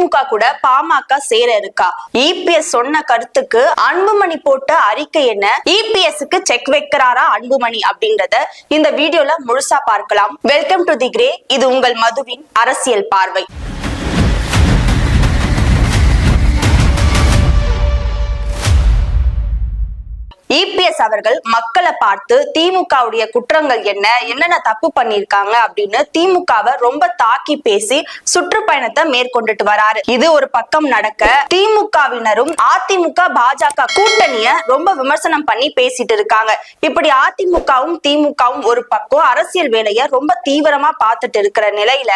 திமுக கூட பாமக சேர இருக்கா இபிஎஸ் சொன்ன கருத்துக்கு அன்புமணி போட்ட அறிக்கை என்ன? இபிஎஸ்க்கு செக் வைக்கிறாரா அன்புமணி அப்படின்றத இந்த வீடியோல முழுசா பார்க்கலாம். வெல்கம் டு தி கிரே இது உங்கள் மதுவின் அரசியல் பார்வை. இபிஎஸ் அவர்கள் மக்களை பார்த்து திமுகவுடைய குற்றங்கள் என்ன? என்னென்ன தப்பு பண்ணிருக்காங்க அப்படின்னு திமுகவை ரொம்ப தாக்கி பேசி சுற்றுப்பயணத்தை மேற்கொண்டுட்டு வராரு. இது ஒரு பக்கம் நடக்க திமுகவினரும் அதிமுக பாஜக கூட்டணிய ரொம்ப விமர்சனம் பண்ணி பேசிட்டு இருக்காங்க. இப்படி அதிமுகவும் திமுகவும் ஒரு பக்கம் அரசியல் வேலையை ரொம்ப தீவிரமா பார்த்துட்டு இருக்கிற நிலையில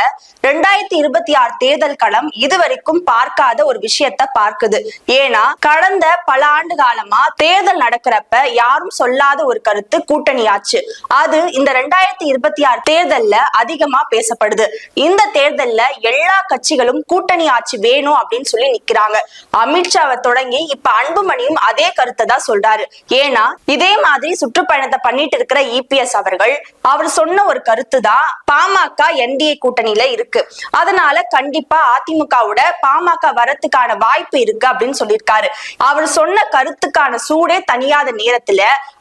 ரெண்டாயிரத்தி இருபத்தி ஆறு தேர்தல் களம் இதுவரைக்கும் பார்க்காத ஒரு விஷயத்த பார்க்குது. ஏன்னா கடந்த பல ஆண்டு காலமா தேர்தல் நடக்கிறப்ப யாரும் சொல்லாத ஒரு கருத்து கூட்டணியாச்சு. அது இந்த ரெண்டாயிரத்தி இருபத்தி ஆறு தேர்தல்ல அதிகமா பேசப்படுது. இந்த தேர்தல்ல எல்லா கட்சிகளும் கூட்டணி ஆட்சி வேணும் அப்படின்னு சொல்லி நிக்கிறாங்க. அமித்ஷாவை தொடங்கி இப்ப அன்புமணியும் அதே கருத்தை தான் சொல்றாரு. ஏன்னா இதே மாதிரி சுற்றுப்பயணத்தை பண்ணிட்டு இருக்கிற இபிஎஸ் அவர்கள் அவர் சொன்ன ஒரு கருத்து தான் பாமக என்டிஏ கூட்டணியில இருக்கு. அதனால கண்டிப்பா அதிமுகவோட பாமக வரத்துக்கான வாய்ப்பு இருக்கு அப்படின்னு சொல்லியிருக்காரு. அவர் சொன்ன கருத்துக்கான சூடே தனியாத நேரத்தில்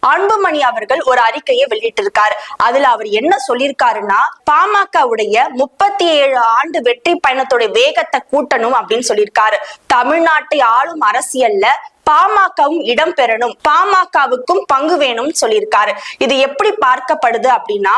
அன்புமணி அவர்கள் ஒரு அறிக்கையை வெளியிட்டிருக்காரு. அதுல அவர் என்ன சொல்லியிருக்காருன்னா பாமகவுடைய முப்பத்தி ஏழு ஆண்டு வெற்றி பயணத்தோட வேகத்தை கூட்டணும் அப்படின்னு சொல்லியிருக்காரு. தமிழ்நாட்டை ஆளும் அரசியல்ல பாமகவும் இடம் பெறணும். பாமகவுக்கும் பங்கு வேணும்னு சொல்லியிருக்காரு. இது எப்படி பார்க்கப்படுது அப்படின்னா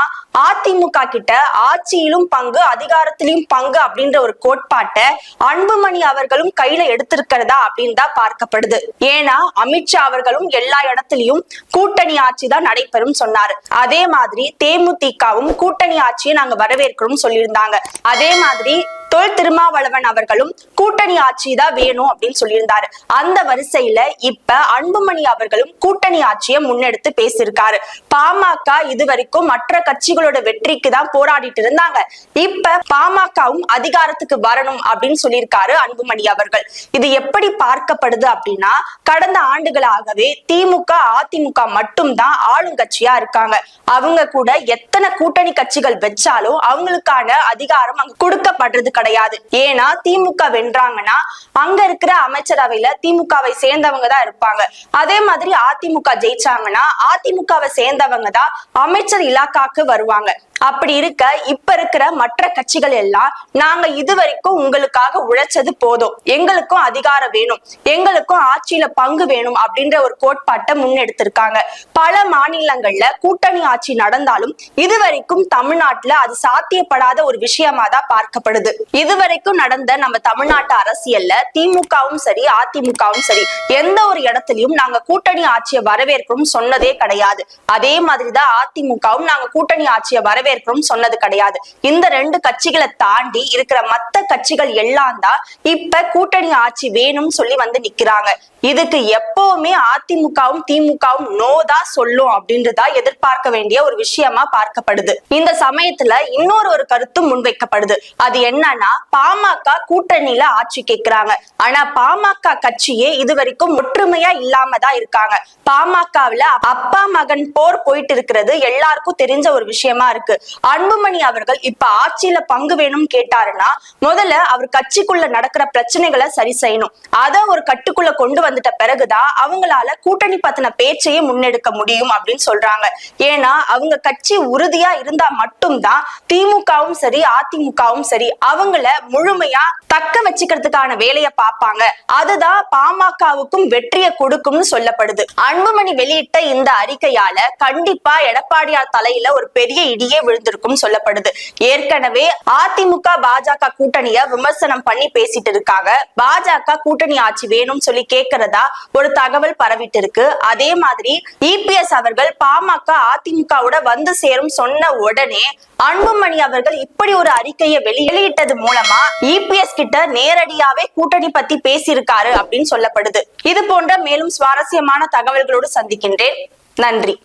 அதிமுக கிட்ட ஆட்சியிலும் பங்கு அதிகாரத்திலும் பங்கு அப்படின்ற ஒரு கோட்பாட்டை அன்புமணி அவர்களும் கையில எடுத்திருக்கிறதா அப்படின்னு தான் பார்க்கப்படுது. ஏன்னா அமித்ஷா அவர்களும் எல்லா இடத்துலயும் கூட்டணி ஆட்சி தான் நடைபெறும் சொன்னாரு. அதே மாதிரி தேமுதிகவும் கூட்டணி ஆட்சியை நாங்க வரவேற்கிறோம் சொல்லியிருந்தாங்க. அதே மாதிரி தொல் திருமாவளவன் அவர்களும் கூட்டணி ஆட்சி தான் வேணும் அப்படின்னு சொல்லியிருந்தாரு. அந்த வரிசையில இப்ப அன்புமணி அவர்களும் கூட்டணி ஆட்சியை முன்னெடுத்து பேசியிருக்காரு. பாமக இதுவரைக்கும் மற்ற கட்சிகளோட வெற்றிக்கு தான் போராடிட்டு இருந்தாங்க. இப்ப பாமகவும் அதிகாரத்துக்கு வரணும் அப்படின்னு சொல்லியிருக்காரு அன்புமணி அவர்கள். இது எப்படி பார்க்கப்படுது அப்படின்னா கடந்த ஆண்டுகளாகவே திமுக அதிமுக மட்டும்தான் ஆளுங்கட்சியா இருக்காங்க. அவங்க கூட எத்தனை கூட்டணி கட்சிகள் வச்சாலும் அவங்களுக்கான அதிகாரம் அங்க கொடுக்கப்படுறது கிடையாது. ஏன்னா திமுக வென்றாங்கன்னா அங்க இருக்கிற அமைச்சரவையில திமுகவை சேர்ந்தவங்க தான் இருப்பாங்க. அதே மாதிரி அதிமுக ஜெயிச்சாங்கன்னா அதிமுகவை சேர்ந்தவங்க தான் அமைச்சர் இலாக்காக்கு வருவாங்க. அப்படி இருக்க இப்ப இருக்கிற மற்ற கட்சிகள் எல்லாம் நாங்க இதுவரைக்கும் உங்களுக்காக உழைச்சது போதும். எங்களுக்கும் அதிகாரம் வேணும். எங்களுக்கும் ஆட்சியில பங்கு வேணும் அப்படின்ற ஒரு கோட்பாட்டை முன்னெடுத்திருக்காங்க. பல மாநிலங்கள்ல கூட்டணி ஆட்சி நடந்தாலும் இதுவரைக்கும் தமிழ்நாட்டுல அது சாத்தியப்படாத ஒரு விஷயமா தான் பார்க்கப்படுது. இதுவரைக்கும் நடந்த நம்ம தமிழ்நாட்டு அரசியல்ல திமுகவும் சரி அதிமுகவும் சரி எந்த ஒரு இடத்துலயும் நாங்க கூட்டணி ஆட்சியை வரவேற்கிறோம் சொன்னதே கிடையாது. அதே மாதிரிதான் அதிமுகவும் நாங்க கூட்டணி ஆட்சியை வரவேற்கிறோம் சொன்னது கிடையாது. இந்த ரெண்டு கட்சிகளை தாண்டி இருக்கிற மத்த கட்சிகள் எல்லாம் தான் இப்ப கூட்டணி ஆட்சி வேணும்னு சொல்லி வந்து நிக்கிறாங்க. இதுக்கு எப்பவுமே அதிமுகவும் திமுகவும் நோதா சொல்லும் அப்படின்றதா எதிர்பார்க்க வேண்டிய ஒரு விஷயமா பார்க்கப்படுது. இந்த சமயத்துல இன்னொரு ஒரு கருத்து முன்வைக்கப்படுது. அது என்ன என்னன்னா பாமக கூட்டணியில ஆட்சி கேட்கிறாங்க ஆனா பாமக கட்சியே இது வரைக்கும் ஒற்றுமையா இல்லாம தான் இருக்காங்க. பாமகவுல அப்பா மகன் போர் போயிட்டு இருக்கிறது எல்லாருக்கும் தெரிஞ்ச ஒரு விஷயமா இருக்கு. அன்புமணி அவர்கள் இப்ப ஆட்சியில பங்கு வேணும் கேட்டாருன்னா முதல்ல அவர் கட்சிக்குள்ள நடக்கிற பிரச்சனைகளை சரி செய்யணும். அதை ஒரு கட்டுக்குள்ள கொண்டு வந்துட்ட பிறகுதான் அவங்களால கூட்டணி பத்தின பேச்சையே முன்னெடுக்க முடியும் அப்படின்னு சொல்றாங்க. ஏன்னா அவங்க கட்சி உறுதியா இருந்தா மட்டும்தான் திமுகவும் சரி அதிமுகவும் சரி அவங்க அவங்கள முழுமையா தக்க வச்சுக்கிறதுக்கான வேலையை பார்ப்பாங்க. அதுதான் பாமகவுக்கும் வெற்றியை கொடுக்கும்னு சொல்லப்படுது. அன்புமணி வெளியிட்ட இந்த அறிக்கையால கண்டிப்பா எடப்பாடியார் தலையில ஒரு பெரிய இடியே விழுந்திருக்கும் சொல்லப்படுது. ஏற்கனவே அதிமுக பாஜக கூட்டணிய விமர்சனம் பண்ணி பேசிட்டு இருக்காங்க. பாஜக கூட்டணி ஆட்சி வேணும்னு சொல்லி கேட்கறதா ஒரு தகவல் பரவிட்டு இருக்கு அதே மாதிரி இபிஎஸ் அவர்கள் பாமக அதிமுகவோட வந்து சேரும் சொன்ன உடனே அன்புமணி அவர்கள் இப்படி ஒரு அறிக்கையை வெளியிட்டது மூலமா இபிஎஸ் கிட்ட நேரடியாவே கூட்டணி பத்தி பேசியிருக்காரு அப்படின்னு சொல்லப்படுது. இது போன்ற மேலும் சுவாரஸ்யமான தகவல்களோடு சந்திக்கின்றேன். நன்றி.